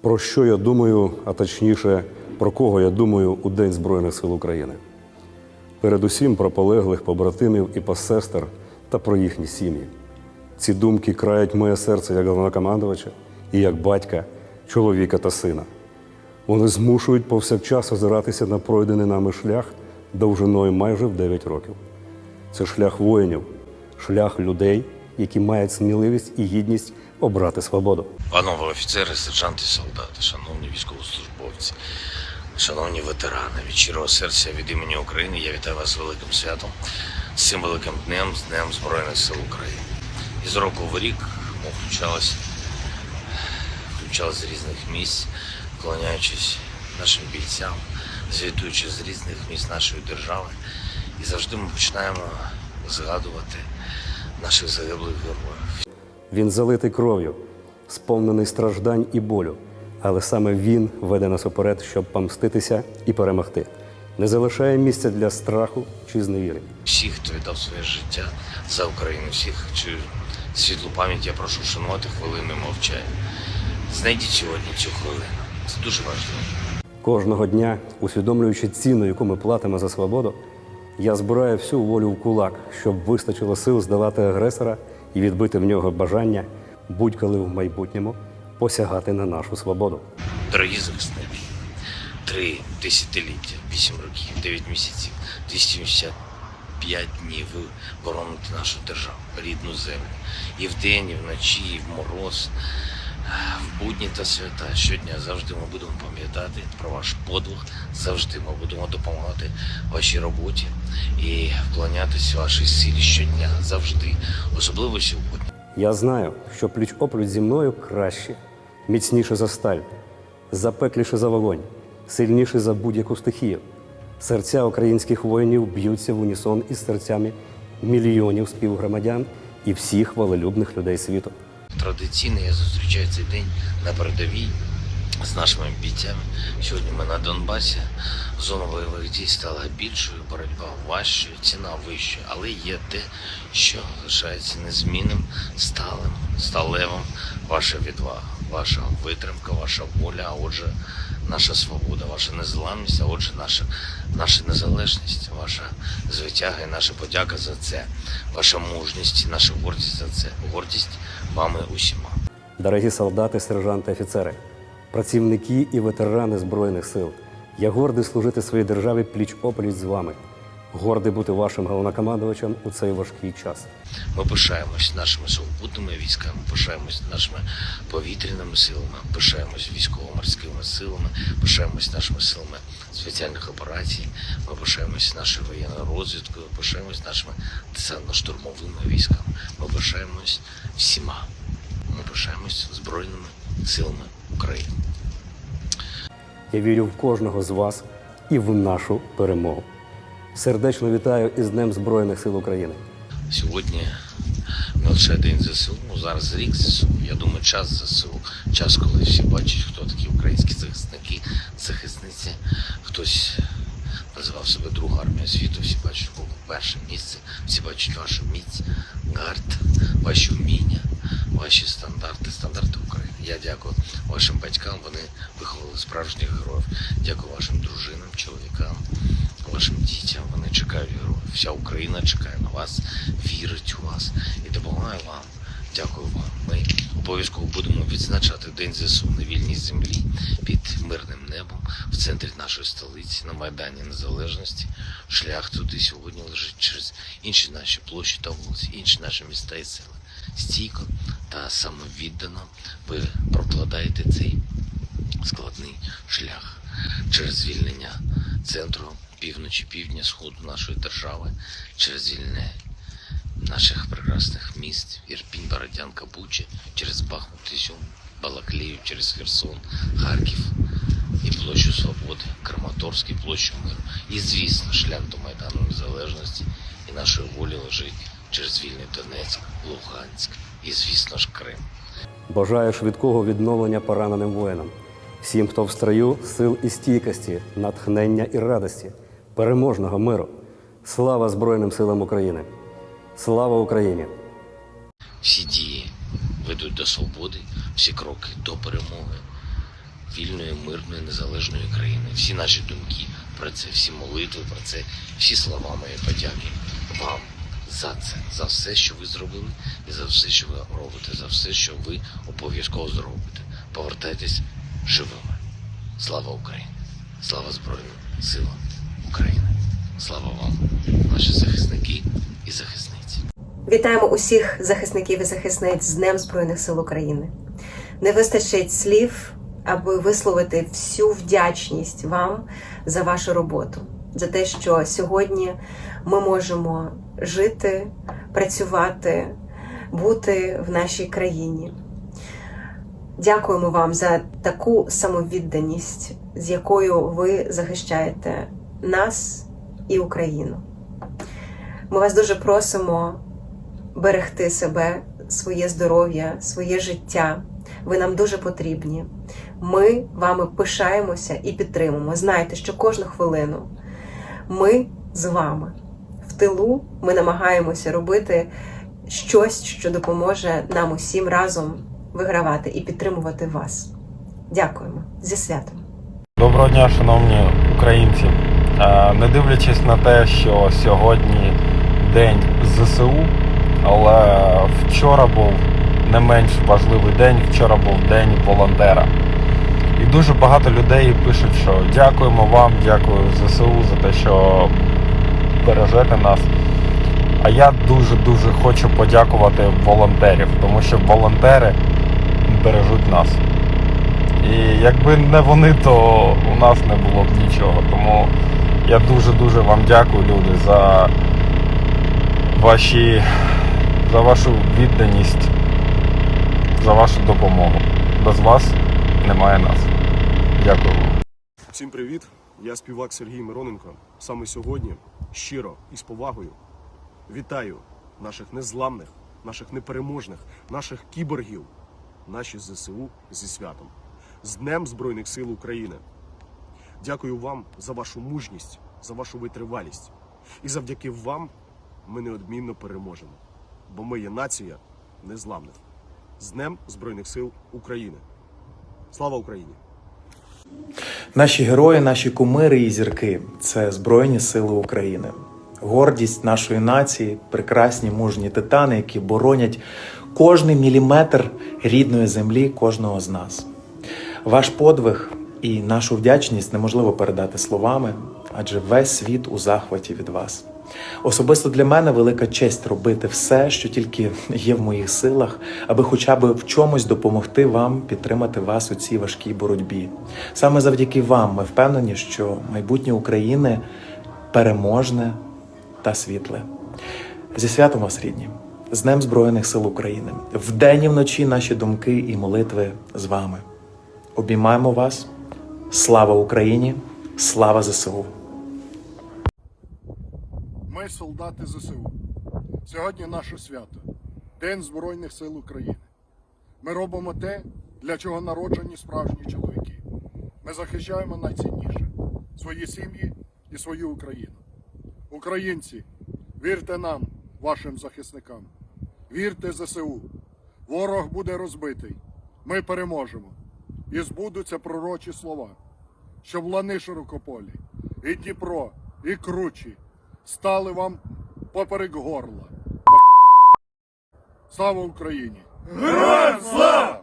Про що я думаю, а точніше, про кого я думаю у День Збройних сил України? Передусім про полеглих побратимів і посестер та про їхні сім'ї. Ці думки крають моє серце як головнокомандувача і як батька, чоловіка та сина. Вони змушують повсякчас озиратися на пройдений нами шлях довжиною майже в 9 років. Це шлях воїнів, шлях людей, які мають сміливість і гідність обрати свободу. Панове офіцери, сержанти, солдати, шановні військовослужбовці, шановні ветерани, від щирого серця від імені України я вітаю вас з великим святом, з цим великим днем, з Днем Збройних сил України. І з року в рік ми включалися, з різних місць, вклоняючись нашим бійцям, звітуючи з різних місць нашої держави. І завжди ми починаємо згадувати наших загиблих героїв. Він залитий кров'ю, сповнений страждань і болю, але саме він веде нас уперед, щоб помститися і перемогти. Не залишає місця для страху чи зневіри. всіх, хто віддав своє життя за Україну, всіх, чию світлу пам'ять я прошу вшанувати хвилиною мовчання. Знайдіть сьогодні цю хвилину. Це дуже важливо. Кожного дня, усвідомлюючи ціну, яку ми платимо за свободу, я збираю всю волю в кулак, щоб вистачило сил здолати агресора і відбити в нього бажання будь-коли в майбутньому посягати на нашу свободу. Дорогі захисники, три десятиліття, вісім років, дев'ять місяців, 275 днів ви бороните нашу державу, рідну землю. І вдень, і вночі, і в мороз, в будні та свята. Щодня завжди ми будемо пам'ятати про ваш подвиг, завжди ми будемо допомагати вашій роботі і вклонятися вашій силі щодня, завжди, особливо сьогодні. Я знаю, що пліч опліч зі мною краще, міцніше за сталь, запекліше за вогонь, сильніше за будь-яку стихію. Серця українських воїнів б'ються в унісон із серцями мільйонів співгромадян і всіх волелюбних людей світу. Традиційно я зустрічаю цей день на передовій з нашими бійцями. Сьогодні ми на Донбасі. Зона бойових дій стала більшою, боротьба важчою, ціна вищою, але є те, що лишається незмінним, сталим, сталевим. Ваша відвага, ваша витримка, ваша воля, а отже, наша свобода, ваша незламність, а отже, наша, наша незалежність, ваша звитяга і наша подяка за це, ваша мужність наша гордість за це. Гордість вами усіма. Дорогі солдати, сержанти, офіцери, працівники і ветерани Збройних сил, я гордий служити своїй державі пліч опліч з вами, гордий бути вашим головнокомандувачем у цей важкий час. Ми пишаємось нашими сухопутними військами, пишаємось нашими повітряними силами, пишаємось військово-морськими силами, пишаємось нашими силами спеціальних операцій, ми пишаємось нашою воєнною розвідкою, пишаємось нашими десантно-штурмовими військами, ми пишаємось всіма. Ми пишаємось Збройними силами України. Я вірю в кожного з вас і в нашу перемогу. Сердечно вітаю із Днем Збройних сил України. Сьогодні не лише день ЗСУ, ну зараз рік ЗСУ. Я думаю, час ЗСУ, час, коли всі бачать, хто такі українські захисники, захисниці. Хтось називав себе друга армія світу, всі бачать кого перше місце, всі бачать вашу міць, гард, ваші вміння, ваші стандарти, стандарти України. Я дякую вашим батькам, вони виховали справжніх героїв. Дякую вашим дружинам, чоловікам, вашим дітям. Вони чекають героїв. Вся Україна чекає на вас, вірить у вас і допомагає вам. Дякую вам. Ми обов'язково будемо відзначати День ЗСУ на вільній землі під мирним небом в центрі нашої столиці на Майдані Незалежності. Шлях туди сьогодні лежить через інші наші площі та вулиці, інші наші міста і села. Стійко та самовіддано ви прокладаєте цей складний шлях через звільнення центру півночі, півдня, сходу нашої держави, через звільнення наших прекрасних міст, Ірпінь, Бородянка, Буча, через Бахмут, Ізюм, Балаклію, через Херсон, Харків і площу Свободи, Краматорськ і площу Миру. І, звісно, шлях до Майдану Незалежності і нашої волі лежить через вільний Донецьк, Луганськ і, звісно ж, Крим. Бажаю швидкого відновлення пораненим воїнам, всім, хто в строю, сил і стійкості, натхнення і радості, переможного миру. Слава Збройним силам України! Слава Україні! Всі дії ведуть до свободи, всі кроки до перемоги. вільної, мирної, незалежної країни. Всі наші думки про це, всі молитви про це, всі слова мої подяки вам за це, за все, що ви зробили, і за все, що ви робите, за все, що ви обов'язково зробите. Повертайтесь живими. Слава Україні! Слава Збройним силам України! Слава вам, наші захисники і захисниці! Вітаємо усіх захисників і захисниць з Днем Збройних сил України. Не вистачить слів, аби висловити всю вдячність вам за вашу роботу, за те, що сьогодні ми можемо жити, працювати, бути в нашій країні. Дякуємо вам за таку самовідданість, з якою ви захищаєте нас і Україну. Ми вас дуже просимо берегти себе, своє здоров'я, своє життя. Ви нам дуже потрібні. Ми вами пишаємося і підтримуємо. Знайте, що кожну хвилину ми з вами. Тилу ми намагаємося робити щось, що допоможе нам усім разом вигравати і підтримувати вас. Дякуємо зі святом! Доброго дня, шановні українці. Е, Не дивлячись на те, що сьогодні день ЗСУ, але вчора був не менш важливий день. Вчора був день волонтера. І дуже багато людей пишуть, що дякуємо вам, дякую ЗСУ за те, що бережете нас. А я дуже-дуже хочу подякувати волонтерів, тому що волонтери бережуть нас. І якби не вони, то у нас не було б нічого. Тому я дуже-дуже вам дякую, люди, за ваші, за вашу відданість, за вашу допомогу. Без вас немає нас. Всім привіт! Я співак Сергій Мироненко. Саме сьогодні щиро і з повагою вітаю наших незламних, наших непереможних, наших кіборгів, наші ЗСУ зі святом, з Днем Збройних сил України. Дякую вам за вашу мужність, за вашу витривалість. І завдяки вам ми неодмінно переможемо. Бо ми є нація незламних. З Днем Збройних сил України. Слава Україні! Наші герої, наші кумири і зірки це Збройні Сили України. Гордість нашої нації, прекрасні мужні титани, які боронять кожний міліметр рідної землі кожного з нас. Ваш подвиг і нашу вдячність неможливо передати словами, адже весь світ у захваті від вас. Особисто для мене велика честь робити все, що тільки є в моїх силах, аби хоча б в чомусь допомогти вам підтримати вас у цій важкій боротьбі. Саме завдяки вам ми впевнені, що майбутнє України переможне та світле. Зі святом вас, рідні, з Днем Збройних сил України. Вдень і вночі наші думки і молитви з вами. Обіймаємо вас. Слава Україні! Слава ЗСУ! Ми солдати ЗСУ. Сьогодні наше свято День Збройних сил України. Ми робимо те, для чого народжені справжні чоловіки. Ми захищаємо найцінніше свої сім'ї і свою Україну. Українці, вірте нам, вашим захисникам. Вірте ЗСУ. Ворог буде розбитий. Ми переможемо. І збудуться пророчі слова, щоб лани широкополі, і Дніпро, і кручі стали вам поперек горла. Слава Україні! Героям слава!